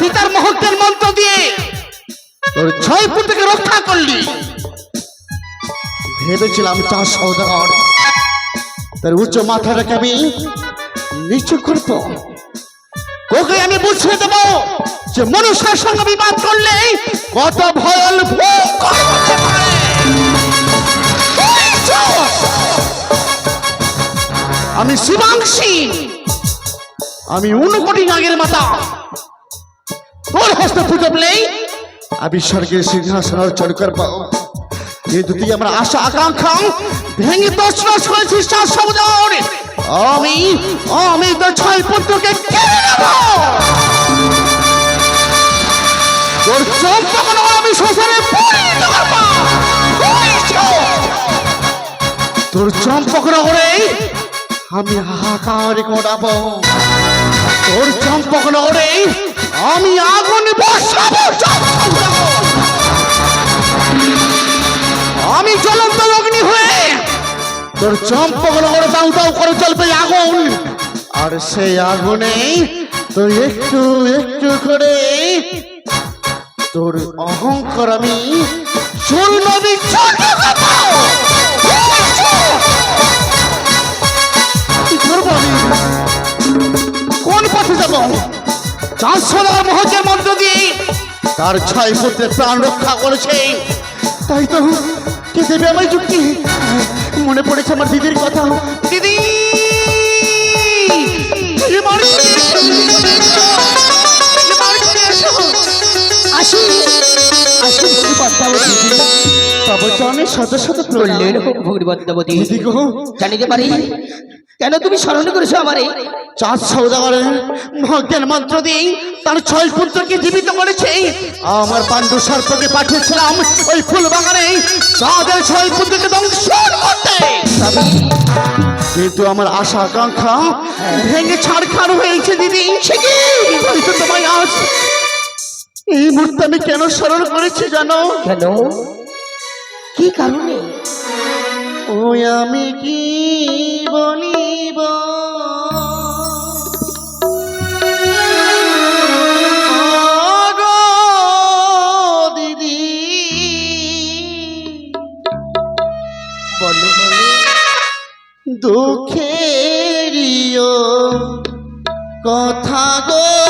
পিতার মহত্বের মন্ত্র দিয়ে তোর ছয় পুত্রকে রক্ষা করলি। ভেবেছিলাম চার সৌদাগর। তার উচ্চ মাথাটাকে আমি নিচু করব। ওকে আমি বুঝিয়ে দেবো যে মনুষ্যের সঙ্গে বিবাদ করলে কত ভয়াল করতে আমি শিবাংশী। আমি উনকোটি নাগের মাতা। তোর হস্তে পুজো পেলেই আমি স্বর্গের সিংহাসন অর্জন করব। কিন্তু তুই আমার আশা, আকাঙ্ক্ষা, ভেঙে করেছিস চার সমুদর আমি আমি তো ছয় পুত্রকে তোর চম্পকন আমি শ্মশানে তোর চম্পকনগরে আমি হাহাকার করাবো তোর আমি আগুন বসাবো আমি জ্বলন্ত অগ্নি হয়ে তোর চম্পকনগরে দাউ দাউ করে চলবে আগুন। আর সেই আগুনে তুই একটু একটু করে তোর অহংকার আমি চূর্ণ বিচ্ছন্ন মহজের দিয়ে তার ছয় পুত্রের প্রাণ রক্ষা করেছে। তাই তো কে দেবে আমার যুক্তি। মনে পড়েছে আমার দিদির কথা। দিদি। আসুন। আসুন শ্রী শত শত। হোক জানিতে পারি? কেন তুমি স্মরণ করেছ আমারে? চাঁদ সৌদাগরের মজ্ঞান মন্ত্র দিয়ে তার ছয় পুত্রকে জীবিত করেছে। আমার পাণ্ডু সর্পকে পাঠিয়েছিলাম ওই ফুল বাগানে চাঁদের ছয় পুত্রকে ধ্বংস করতে কিন্তু আমার আশা আকাঙ্ক্ষা ভেঙে ছাড়খাড় হয়েছে দিদি সে কি? তোমায় আজ এই মুহূর্তে আমি কেন স্মরণ করেছি জানো? কেন? কি কারণে? ওই আমি কি বলিব? দুঃখেরিও কথা গো।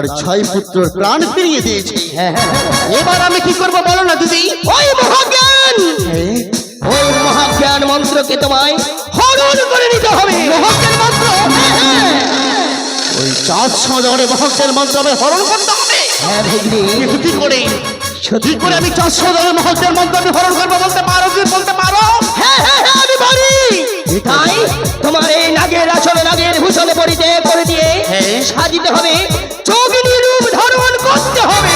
তার ছয় পুত্রর প্রাণ ফিরিয়ে দিয়েছে। হ্যাঁ হ্যাঁ এবার আমি কি করব বলো না দিদি? ওই মহাজ্ঞান! ওই মহাজ্ঞান মন্ত্রকে তোমায় হরণ করে নিতে হবে। মহাজ্ঞান মন্ত্র? ওই চারশো জনের মহকের মন্ত্র আমি হরণ করতে হবে। হ্যাঁ ভগ্নি কি করে কি করে আমি মহকের মন্ত্র আমি হরণ করব বলতে পারো কি বলতে পারো? হ্যাঁ হ্যাঁ হ্যাঁ আমি পারি। তাই তোমার এই নাগের আসলে নাগের ভূষণে করে দিয়ে হ্যাঁ। সাজিতে হবে। ধারণ করতে হবে।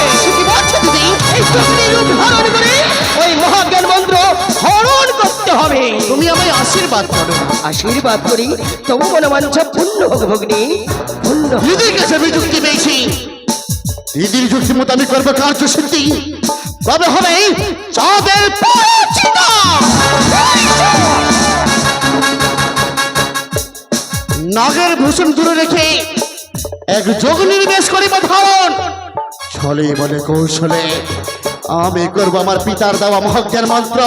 ধারণ করে ওই মহাজ্ঞান মন্ত্র হরণ করতে হবে। তুমি আমায় আশীর্বাদ করো। আশীর্বাদ করি? তবু পূর্ণ হোক ভগ্নি পূর্ণ দিদির কাছে আমি যুক্তি পেয়েছি। দিদির যুক্তি মতো আমি করব কার্য সিদ্ধি। কবে হবে? চাঁদের পরিচিতা নাগের ভূষণ দূরে রেখে এক যোগ নির্বেশ করিব ধারণ ছলে বলে কৌশলে আমি করব আমার পিতার দেওয়া মহজ্ঞান মন্ত্র।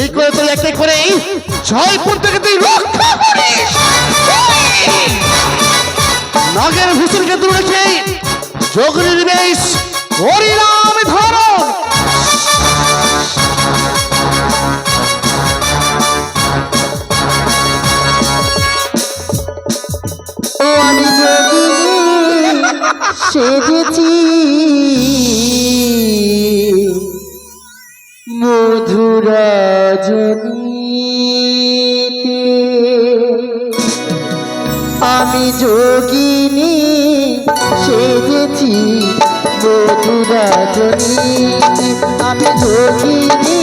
এই করে তুই একে করে জয়পুর থেকে তুই রক্ষা করিস। নাগের ভূষণকে দূরে যোগ নির্বেশ হরিনাম ধরো। সেজেছি মধুরা যোগীতে আমি যোগিনী সেজেছি মধুরা আমি যোগিনী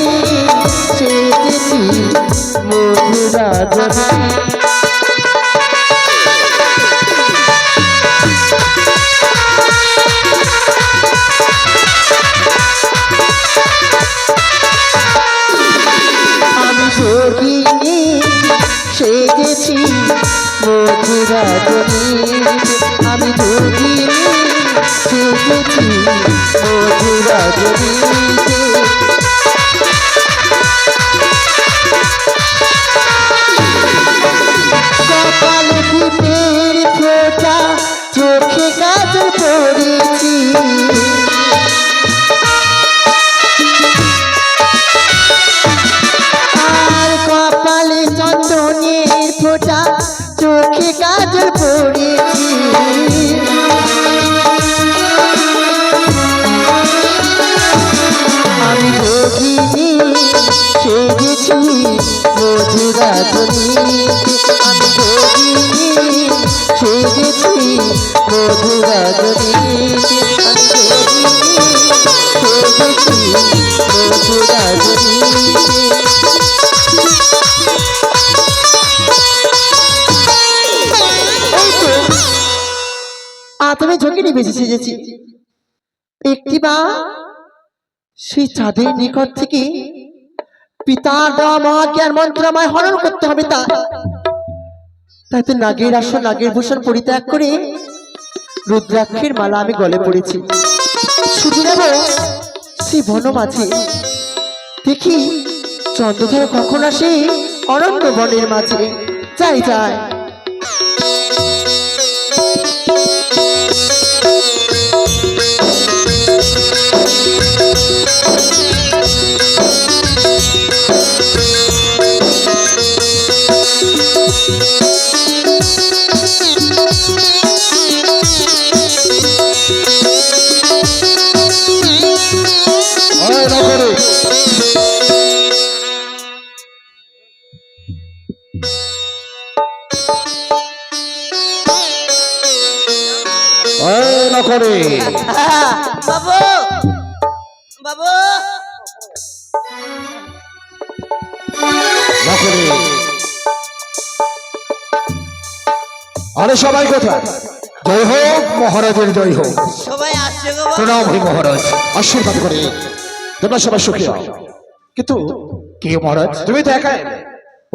সেজেছি মধুরা মধুরা জনীতে আমি যোগিনী চোখে কাজল পড়েছি আতমে ঝুঁকিনি বেঁচে সেজেছি। একটি বা সেই চাঁদের নিকট থেকে পিতার দেওয়া মহাজ্ঞান মন্ত্র আমায় হরণ করতে হবে তা। তাই তো নাগের আসন, নাগের ভূষণ পরিত্যাগ করে রুদ্রাক্ষের মালা আমি গলে পড়েছি। শুধু নেব সেই বন মাঝে। দেখি চন্দ্রধর কখন আসে অনন্ত বনের মাঝে। যাই যায় করে বাবু! বাবু! করে আরে সবাই কোথায়? জয় হোক মহারাজের জয় হোক। সবাই আসছে গো প্রণাম হরি মহারাজ। আশীর্বাদ করে। তোমরা সবাই সুখী হও কিন্তু কে মহারাজ? তুমি তো একা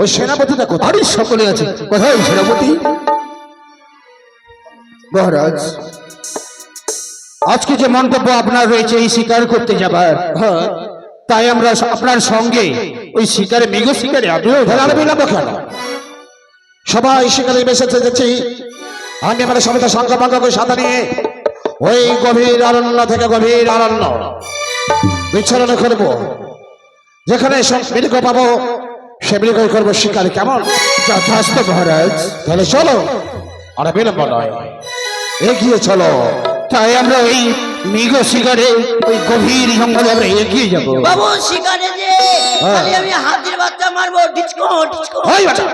ওই সেনাপতিটা কোথায় আরে সকলে আছে। কোথায় সেনাপতি? মহারাজ আজকে যে মন্তব্য আপনার রয়েছে এই শিকার করতে যাবার। হ্যাঁ তাই আমরা আপনার সঙ্গে ওই শিকারে মেঘ শিকারে আমিও তাহলে আর বিলম্ব কেন? সবাই সেখানে বেসেছে যাচ্ছি আমি এবারে সমিত সংখ্যাপাঙ্গকে সাথে নিয়ে ওই গভীর অরণ্য থেকে গভীর অরণ্য বিচ্ছরণ করব। যেখানে মৃগ পাবো, সে মৃগই করব শিকার। কেমন? মহারাজ। তাহলে চলো, আর বিলম্ব নয়। এগিয়ে চলো। তাই আমরা ওই মৃগ শিকারে ওই গভীর জঙ্গলে আমরা এগিয়ে যাব। বাবু শিকারে যে খালি আমি হাতির বাচ্চা মারবো ডিচকো ডিচকো। ওই বাচ্চা।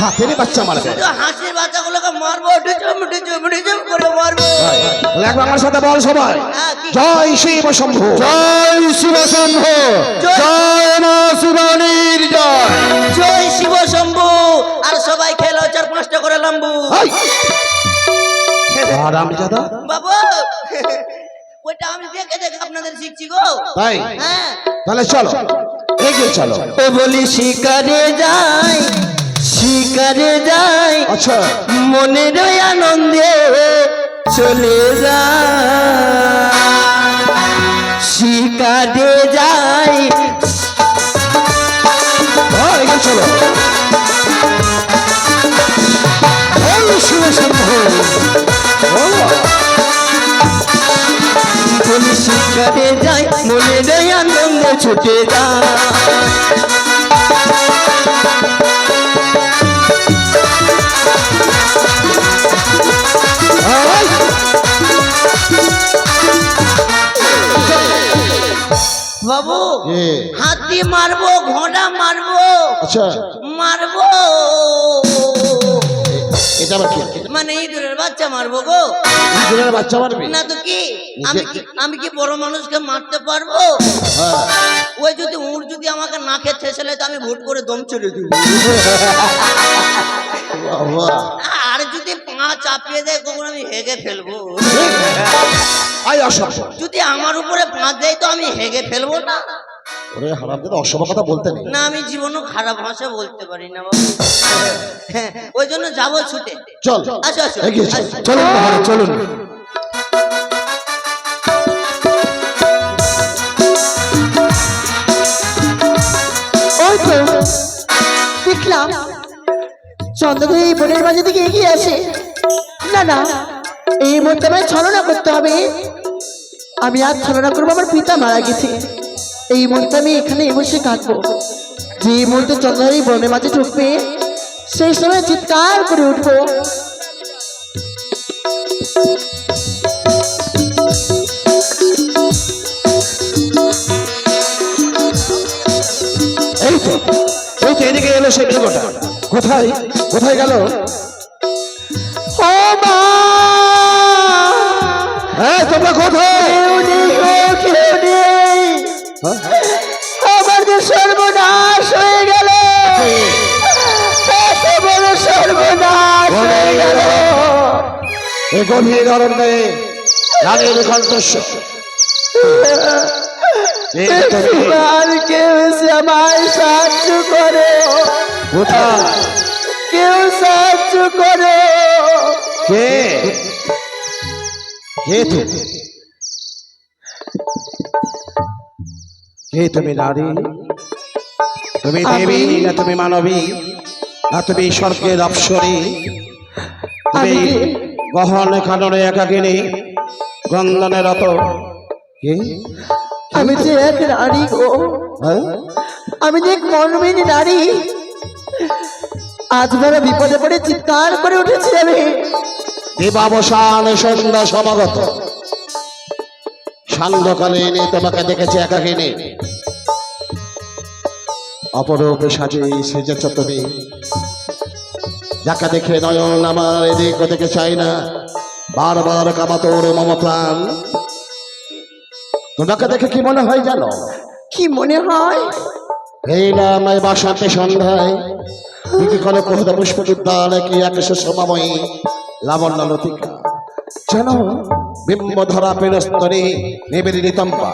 হাতেরই বাচ্চা মারবে। শুধু হাসির বাচ্চাগুলোকে মারবো ডিচুম ডিচুম ডিচুম করে মারবো। তাহলে একবার আমার সাথে বল সবাই। হ্যাঁ, জয় শিব শম্ভু। জয় শিব শম্ভু। জয়। মা শিবানীর জয়। জয় শিব শম্ভু। আর সবাই খেলো চার পাঁচটা করে লম্বু। লাম্বু এই! আর আমি বাবু ওইটা আমি দেখে দেখে আপনাদের শিখছি গো। তাই? হ্যাঁ। তাহলে চলো এগিয়ে চলো। ও বলি শিকারে যাই শিকারে যাই আচ্ছা। মনের আনন্দে চলে যায় শিকারে যাই শিকারে যাই মনের আনন্দে ছুটে যায়। বাবু হাতি মারবো ঘোড়া মারবো আচ্ছা। মারবো। এটা মানে ইঁদুরের বাচ্চা মারবো গো। ইঁদুরের বাচ্চা মারবে? না তো কি? আমি কি আমি কি বড় মানুষকে মারতে পারব? হ্যাঁ। ওই যদি উড় যদি আমাকে নাকে ঠেসলে তো আমি ভোট করে দম ছেড়ে দিব। আর যদি পা চাপিয়ে দেয় কখন আমি হেগে ফেলব। যদি আমার উপরে পা দেয় তো আমি হেগে ফেলব না। ওরে কথা বলতে নেই। না আমি জীবনও খারাপ ভাষা বলতে পারি না বাবু। হ্যাঁ, ওই জন্য যাব ছুটে। চল। চল। চলুন চলুন। তো দেখলাম চন্দ্রদেব এই বনের মাঝে দিকে এগিয়ে আসে না না, এই মুহূর্তে আমায় ছলনা করতে হবে। আমি আর ছলনা করব, আমার পিতা মারা গেছে। এই মুহূর্তে আমি এখানে বসে কাটবো যে মুহূর্তে চন্দ্রদেব বনের মাঝে ঢুকবে, সেই সময় চিৎকার করে উঠবো। এদিকে এলো সেই মৃগটা কোথায়? কোথায় গেল? ও মা! হ্যাঁ তোমরা কোথায়? হ্যাঁ? আমার যে সর্বনাশ হয়ে গেল। সর্বনাশ হয়ে গেল। এই গভীর অরণ্যে রানীর কণ্ঠস্বর। আর কেউ আমায় সাহায্য করো। কোথায়? কেউ সাহায্য করো। কে? কে? তুমি? কে তুমি নারী? তুমি দেবী না তুমি মানবী? না তুমি স্বর্গের অপসরী? তুমি গহন কাননে একাকিনী গন্ধনে রত কে? আমি যে এক নারী গো। হ্যাঁ? আমি যে এক মনমিনী নারী। আজ বড় বিপদে পড়ে চিৎকার করে উঠেছি আমি। দেবাবসান সন্ধ্যা সমাগত। সান্ধ্যকালীন তোমাকে দেখেছি একাকিনী। অপরূপে সাজে সেজেছ তুমি। যাকে দেখে নয়ন আমার এদিক ওদিকে চাই না। বারবার কামাতোর মম প্রাণ তোমাকে দেখে কি মনে হয় জানো? কি মনে হয়? এই নাম বাসাতে সন্ধ্যায়। কি কি করে কহিত পুষ্প উদ্যান কি আকাশ সমাময়ী লাবণ্য লতিকা। যেন বিম্ব ধরা পেনস্তরে নিবেদিতম্পা।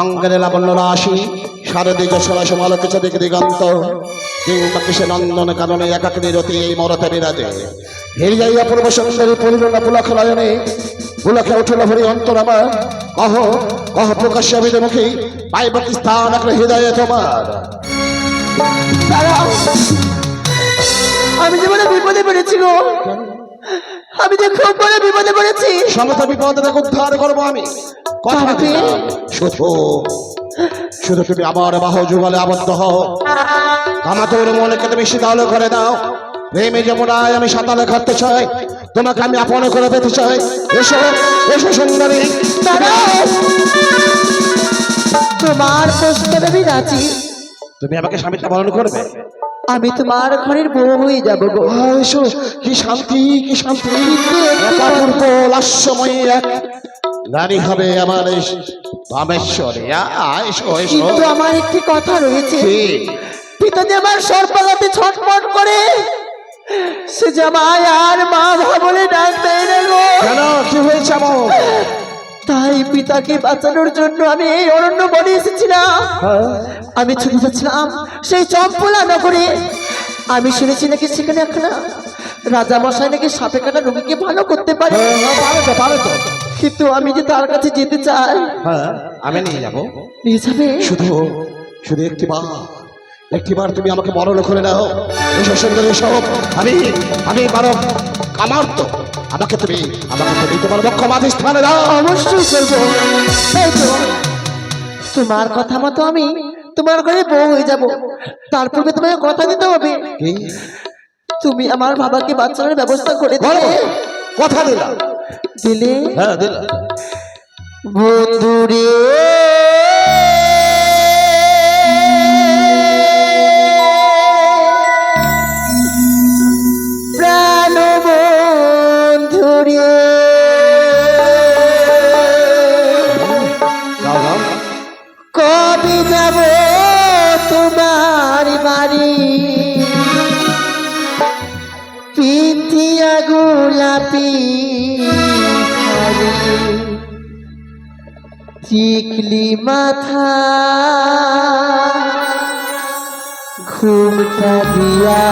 অঙ্গনে লাবণ্য রাশি শারদীয় যশোরা সমালোকিত দিক দিগন্ত। কিংবা কিসে নন্দন কারণে একাকিনী রতি এই মরতে বিরাজে। হিরিয়াই অপূর্ব সুন্দরী পরিপূর্ণ পুলক নয়নে পুলকে উঠিল ভরি অন্তর আমার। কহ কহ প্রকাশ্য মুখী পাইব কি স্থান একটা হৃদয়ে তোমার। আমি জীবনে বিপদে পড়েছি গো। আমি যে খুব বড় বিপদে পড়েছি। সমস্ত বিপদ থেকে উদ্ধার করব আমি। কথা? শুধু শুধু তুমি আমার বাহ যুগলে আবদ্ধ হও। আমাদের মনকে তুমি শীতল করে দাও। প্রেমে যমুনায় আমি সাঁতালে খাটতে চাই। তোমাকে আমি আপন করে পেতে চাই। এসো এসো সুন্দরী তোমার প্রস্তাবে আমি রাজি তুমি আমাকে স্বামীটা বরণ করবে? আমি তোমার ঘরের বউ হয়ে যাব গো। এসো কি শান্তি কি শান্তি? লাস্যময়ী এক নারী হবে আমার রামেশ্বরী এসো এসো। কিন্তু আমার একটি কথা রয়েছে। কি? পিতাদি আমার সর্বগাতে ছটফট করে সে জামাই আর মা বলে ডাক দেয় না গো। কেন? কি হয়েছে এমন? তাই পিতাকে বাঁচানোর জন্য আমি এই অরণ্য বনে এসেছিলাম। আমি ছুটে যাচ্ছিলাম সেই চম্পলা নগরে। আমি শুনেছি নাকি সেখানে একটা রাজা মশাই নাকি সাপে কাটা রোগীকে ভালো করতে পারে। হ্যাঁ, পারে তো পারে তো। কিন্তু আমি যে তার কাছে যেতে চাই হ্যাঁ আমি নিয়ে যাব। নিয়ে যাবে? শুধু শুধু একটিবার একটিবার তুমি আমাকে মরণ করে নাও এসব সুন্দর এসব আমি আমি বারো আমার তো আমাকে তুমি আমাকে তুমি তোমার লক্ষ্য মাঝে স্থানে দাও। অবশ্যই করব। তোমার কথা মতো আমি তোমার ঘরে বউ হয়ে যাব। তার পূর্বে তোমাকে কথা দিতে হবে। তুমি আমার বাবাকে বাচ্চার ব্যবস্থা করে দিলে। কথা দিলাম দিলে? হ্যাঁ দিলাম বন্ধুরে! চিকলি মাথা ঘুমটা দিয়া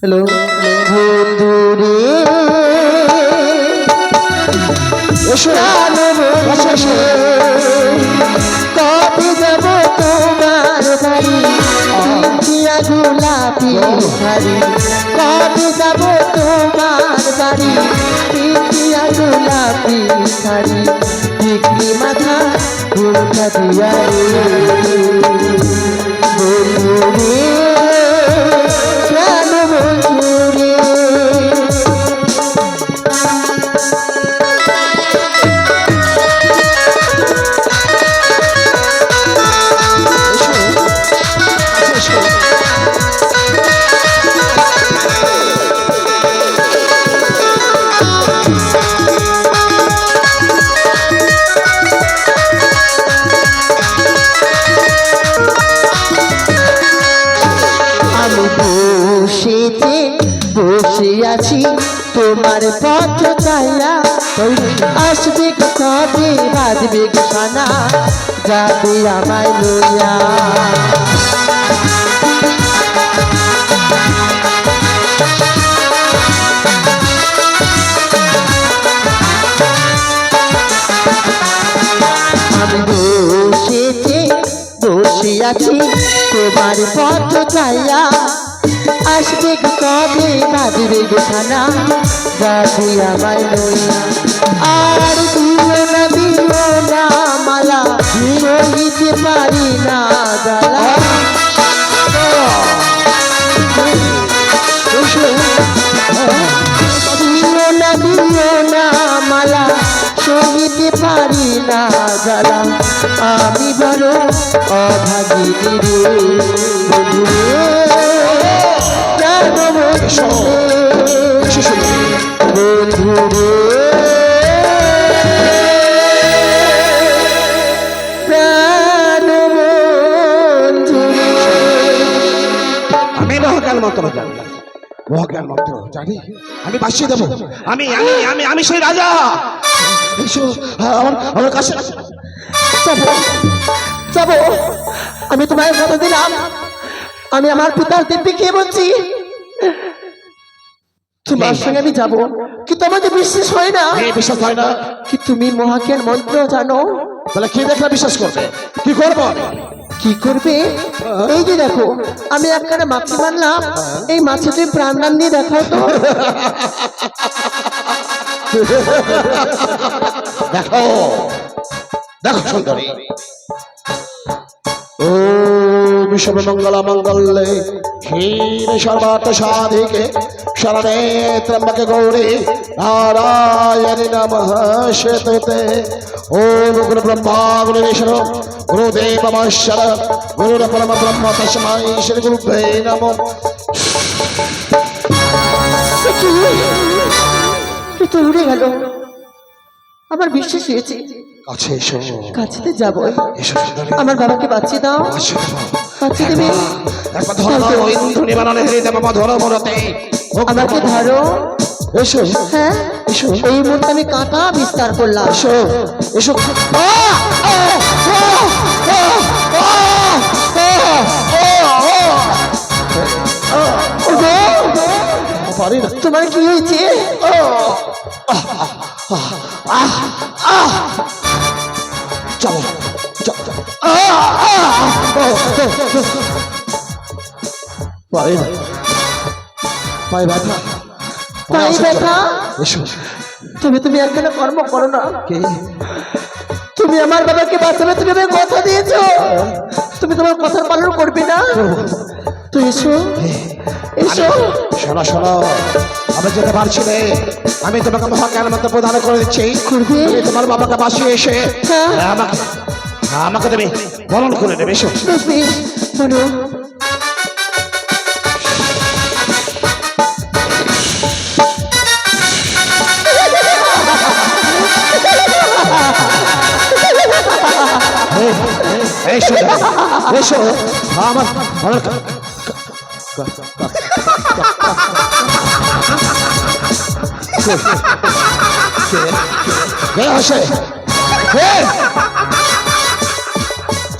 হ্যালো বন্ধুরে এসো। এসো, শাড়ি কবে যাব তোমার বাড়ি? পিন্থিয়া গোলাপি শাড়ি টিকলি মাথা ঘুমটা দিয়ারি। বন্ধুরে কেন বন্ধুরে বসেতে বসে আছি, তোমার পথ চাইয়া আসবে কবে বাজবে গো যাবে আমায় লইয়া। বসেতে বসে আছি, তোমার পথ চাইয়া আসবে গো কবে? বাজবে গো খানা যাবে আমায় লইয়া আর দিও না দিও না মালা। সহিতে পারি না গালা দিও না দিও না মালা। সহিতে পারি না গালা আমি বড় অভাগিনী রে। বন্ধুরে। আমি বাসিয়ে দেবো। আমি আমি আমি আমি সেই রাজা। আমার কাছে যাব আমি তোমায় কথা দিলাম। আমি আমার পিতার দিব্যি খেয়ে বলছি তোমার সঙ্গে আমি যাব কিন্তু আমাকে বিশ্বাস হয় না। বিশ্বাস হয় না। কি তুমি মহাজ্ঞান মন্ত্র জানো? তাহলে কি দেখলে বিশ্বাস করবে? কি করব কি করবে? এই যে দেখো আমি একখানে মাছি মারলাম। এই দিয়ে দেখাও তো। দেখো দেখো সুন্দরী। ও বিশ্ববে মঙ্গল মঙ্গলে। ক্ষীর সর্বার্থ সাধিকে শরণে ত্রম্বকে গৌরী নারায়ণী নমঃ শ্বেততে ও গুরু ব্রহ্মা গুরু বিষ্ণু গুরুদেব মহেশ্বর গুরুর পরম ব্রহ্ম তস্মাই শ্রী গুরুভ্যে নমঃ। তো উড়ে গেল আমার বিশ্বাস হয়েছে। কাছে এসো। কাছেতে যাব। আমার বাবাকে বাঁচিয়ে দাও। দেবে একবার ধরো হেরে দেবো মা ধরো মরতে আমাকে ধরো? এসো হ্যাঁ? এই মুহূর্তে আমি কাঁটা বিস্তার করলাম। এসো এসো। তোমার কি হয়েছে? চলো চলো পারি পায়ে ব্যথা পায়ে ব্যথা এসো। তুমি তুমি একখানে কর্ম করো না। কে? তুমি আমার বাবাকে বাঁচাবে তুমি আমাকে কথা দিয়েছ। তুমি তোমার কথার পালন করবে না। তো এসো এসো। শোনো শোনো। আমি যেতে পারছি রে আমি তোমাকে মহাজ্ঞান মন্ত্র প্রদান করে দিচ্ছি। তুমি তোমার বাবাকে বাসিয়ে এসে হ্যাঁ। আমাকে আমাকে তুমি বরণ করে দেবে এসো। এসো এসো। আমার আমার কে আসে। কে?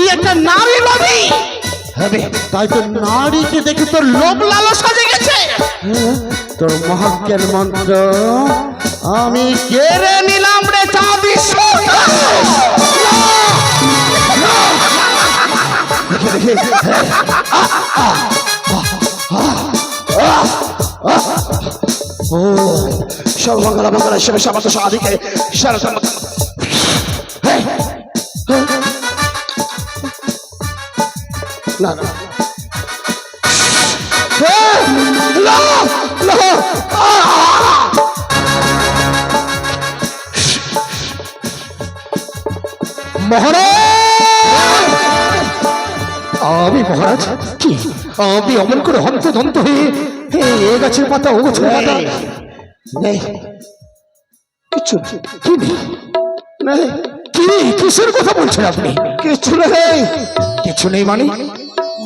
তুই একটা নারী নবী হবে তাই তো নারীকে দেখে তোর লোভ লালসা জেগেছে। তোর মহাজ্ঞের মন্ত্র আমি কেড়ে নিলাম রে চাঁদি ও সর্বমঙ্গল মঙ্গল শিব সমাত সাধিকে শরতম না না। আমি মহারাজ কি? আমি অমন করে হন্তদন্ত হয়ে এ গাছের পাতা ও গাছের পাতা নেই কিচ্ছু কি? নেই? কি? কিসের কথা বলছেন আপনি? কিচ্ছু নেই। কিছু নেই মানে?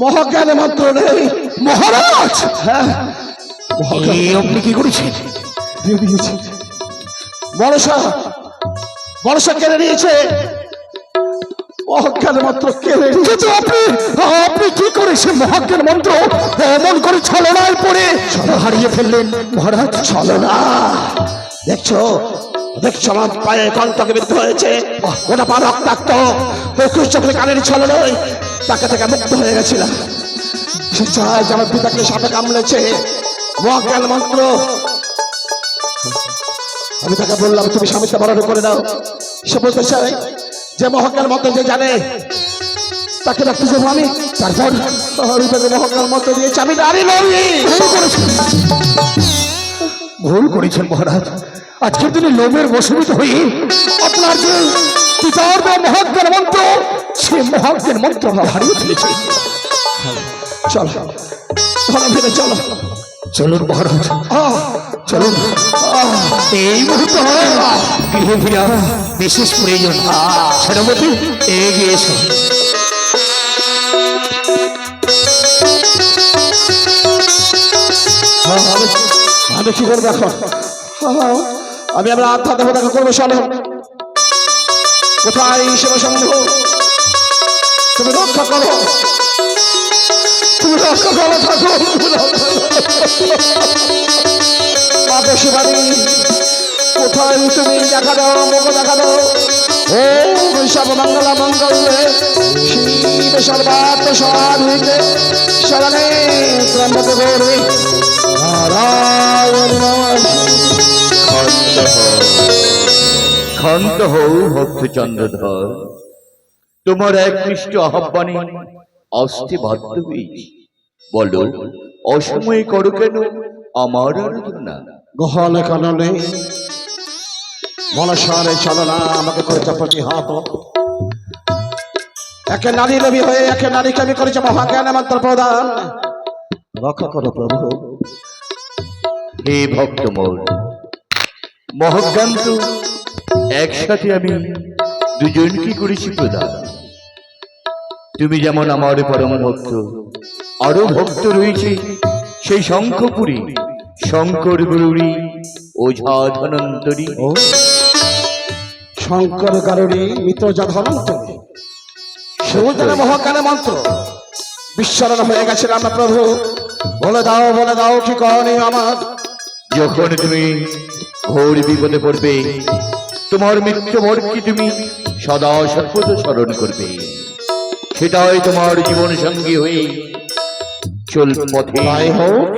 মহাজ্ঞান মন্ত্র নেই। মহারাজ! হ্যাঁ? আপনি কি করেছেন? মনসা মনসা কেড়ে নিয়েছে। অজ্ঞান মাত্র কেড়ে নিয়েছে। আপনি আপনি কি করেছেন? মহাজ্ঞান মন্ত্র অমন করে ছলনায় পড়ে হারিয়ে ফেললেন মহারাজ। চলো না দেখছ? দেখছ আমার পায়ে কণ্ঠকে বিদ্ধ হয়েছে? ওটা পা রক্তাক্ত। চক্রে কানের ছলো তাকে থেকে মুক্ত হয়ে গেছিলাম। সে চায় যে আমার পিতাকে সাপে কামড়েছে। মহাজ্ঞান মন্ত্র। আমি তাকে বললাম, তুমি স্বামীকে বরণ করে দাও। সে বলতে চাই যে মহাজ্ঞান মন্ত্র যে জানে, তাকে রাখতে যাব আমি। তারপর হরিপেতে মহাজ্ঞান মন্ত্র দিয়েছে, আমি নই। ভুল করেছেন। মহারাজ। আজকের দিনে লোমের বসমিত হয়ে আপনার যে মহাজ্ঞান মন্ত্র। সে মহাজ্ঞান মন্ত্র আমরা হারিয়ে ফেলেছি। চলো ধরা ফেলে চলো। চলুন মহারাজ। চলুন। এই মুহূর্তে গৃহে ফিরা বিশেষ প্রয়োজন। সেনাপতি এগিয়ে হ্যাঁ, আমি কি করব এখন হ্যাঁ, আমি আমরা আত্মা দেখা করব চলো। কোথায় শিবসংঘ তুমি রক্ষা করো। তুমি রক্ষা করো, ঠাকুর। মাতা কোথায় তুমি দেখা দাও মুখ দেখা দাও। ও বৈশাখ মঙ্গলা মঙ্গল শিব সর্বাত্ম সাধুকে শরণে ত্রম্বক গৌরী নারায়ণ নমঃ ক্ষান্ত হও ভক্তচন্দ্রধর। তোমার এক একনিষ্ঠ আহ্বানে অস্থি বাধ্য হয়েছি। বলো অসময়ে করো কেন আমার আরাধনা? গহলে কাননে মনসারে চলনা আমাকে করেছে প্রতিহত একে নারী নবী হয়ে একে নারীকে আমি করেছে মহাজ্ঞান মন্ত্র প্রদান। রক্ষা করো প্রভু। হে ভক্ত মোর একসাথে আমি দুজনকে করেছি প্রদান। তুমি যেমন আমার পরম ভক্ত আরও ভক্ত রয়েছে সেই শঙ্খপুরী শঙ্কর গুরুরি ওঝা ধনন্তরী শঙ্কর কারণী মিত্র যা ধনন্ত সেও যেন মন্ত্র। বিশ্বরণ হয়ে গেছে রাম প্রভু বলে দাও বলে দাও কি করণীয় আমার? যখন তুমি ঘোর বিপদে পড়বে তোমার মৃত্যু কি তুমি সদা সর্বদা স্মরণ করবে। সেটাই তোমার জীবন সঙ্গী হয়ে চল পথে। হোক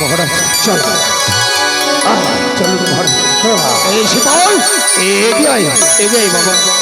মহারাজ চল। মহারাজ। এই শীতল এগিয়ে এগিয়ে বাবা।